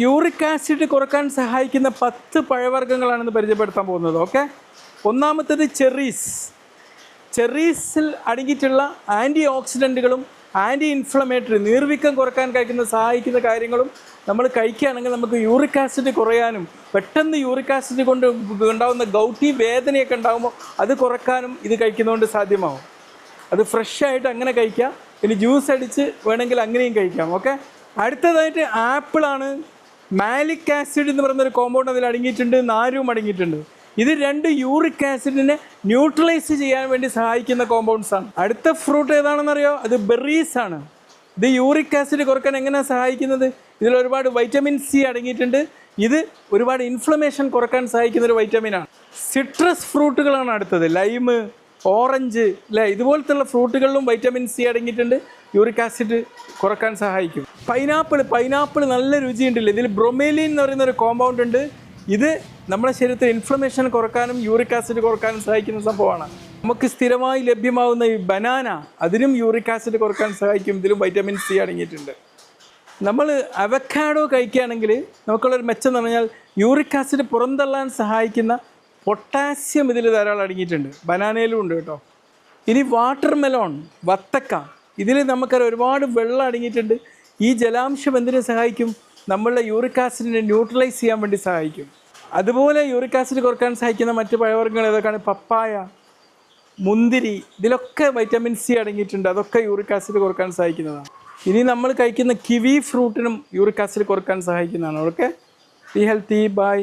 Uric acid കുറയ്ക്കാൻ സഹായിക്കുന്ന പത്ത് പഴവർഗങ്ങളാണെന്ന് പരിചയപ്പെടുത്താൻ പോകുന്നത്. ഓക്കെ? ഒന്നാമത്തേത് ചെറീസ്. ചെറീസിൽ അടങ്ങിയിട്ടുള്ള ആന്റി ഓക്സിഡന്റുകളും ആന്റി ഇൻഫ്ലമേറ്ററി നീർവീക്കം കുറയ്ക്കാൻ കഴിക്കുന്ന സഹായിക്കുന്ന കാര്യങ്ങളും നമ്മൾ കഴിക്കുകയാണെങ്കിൽ നമുക്ക് യൂറിക് ആസിഡ് കുറയാനും പെട്ടെന്ന് യൂറിക് ആസിഡ് കൊണ്ട് ഉണ്ടാകുന്ന ഗൗട്ടി വേദനയൊക്കെ ഉണ്ടാകുമ്പോൾ അത് കുറക്കാനും ഇത് കഴിക്കുന്നതുകൊണ്ട് സാധ്യമാവും. അത് ഫ്രഷ് ആയിട്ട് അങ്ങനെ കഴിക്കാം. ഇനി ജ്യൂസ് അടിച്ച് വേണമെങ്കിൽ അങ്ങനെയും കഴിക്കാം. ഓക്കെ? അടുത്തതായിട്ട് ആപ്പിളാണ് മാലിക് ആസിഡ് എന്ന് പറയുന്ന ഒരു കോമ്പൗണ്ട് അതിൽ അടങ്ങിയിട്ടുണ്ട് നാരും അടങ്ങിയിട്ടുണ്ട്. ഇത് രണ്ട് യൂറിക് ആസിഡിനെ ന്യൂട്രലൈസ് ചെയ്യാൻ വേണ്ടി സഹായിക്കുന്ന കോമ്പൗണ്ട്സ് ആണ്. അടുത്ത ഫ്രൂട്ട് ഏതാണെന്നറിയോ? അത് ബെറീസ് ആണ്. ഇത് യൂറിക് ആസിഡ് കുറയ്ക്കാൻ എങ്ങനെയാണ് സഹായിക്കുന്നത്? ഇതിൽ ഒരുപാട് വൈറ്റമിൻ സി അടങ്ങിയിട്ടുണ്ട്. ഇത് ഒരുപാട് ഇൻഫ്ലമേഷൻ കുറയ്ക്കാൻ സഹായിക്കുന്ന ഒരു വൈറ്റമിനാണ് സിട്രസ് ഫ്രൂട്ടുകളാണ് അടുത്തത്. ലൈമ് ഓറഞ്ച് അല്ലേ ഇതുപോലത്തുള്ള ഫ്രൂട്ടുകളിലും വൈറ്റമിൻ സി അടങ്ങിയിട്ടുണ്ട്. യൂറിക് ആസിഡ് കുറയ്ക്കാൻ സഹായിക്കും. പൈനാപ്പിൾ പൈനാപ്പിൾ നല്ല രുചിയുണ്ടല്ലോ. ഇതിൽ ബ്രൊമേലിൻ എന്ന് പറയുന്ന ഒരു കോമ്പൗണ്ട് ഉണ്ട്. ഇത് നമ്മുടെ ശരീരത്തിൽ ഇൻഫ്ലമേഷൻ കുറക്കാനും യൂറിക് ആസിഡ് കുറക്കാനും സഹായിക്കുന്ന സംഭവമാണ്. നമുക്ക് സ്ഥിരമായി ലഭ്യമാവുന്ന ഈ ബനാന അതിനും യൂറിക് ആസിഡ് കുറയ്ക്കാൻ സഹായിക്കും. ഇതിലും വൈറ്റമിൻ സി അടങ്ങിയിട്ടുണ്ട്. നമ്മൾ അവക്കാഡോ കഴിക്കുകയാണെങ്കിൽ നമുക്കുള്ളൊരു മെച്ചം എന്ന് പറഞ്ഞാൽ യൂറിക് ആസിഡ് പുറന്തള്ളാൻ സഹായിക്കുന്ന പൊട്ടാസ്യം ഇതിൽ ധാരാളം അടങ്ങിയിട്ടുണ്ട്. ബനാനയിലും ഉണ്ട് കേട്ടോ. ഇനി വാട്ടർ മെലോൺ വത്തക്ക. ഇതിൽ നമുക്കറിയാം ഒരുപാട് വെള്ളം അടങ്ങിയിട്ടുണ്ട്. ഈ ജലാംശം എന്തിനു സഹായിക്കും? നമ്മളുടെ യൂറിക് ആസിഡിനെ ന്യൂട്രലൈസ് ചെയ്യാൻ വേണ്ടി സഹായിക്കും. അതുപോലെ യൂറിക് ആസിഡ് കുറയ്ക്കാൻ സഹായിക്കുന്ന മറ്റ് പഴവർഗങ്ങൾ ഏതൊക്കെയാണ്? പപ്പായ മുന്തിരി ഇതിലൊക്കെ വൈറ്റമിൻ സി അടങ്ങിയിട്ടുണ്ട്. അതൊക്കെ യൂറിക് ആസിഡ് കുറയ്ക്കാൻ സഹായിക്കുന്നതാണ്. ഇനി നമ്മൾ കഴിക്കുന്ന കിവി ഫ്രൂട്ടിനും യൂറിക് ആസിഡ് കുറയ്ക്കാൻ സഹായിക്കുന്നതാണ്. ഓക്കെ? Be healthy by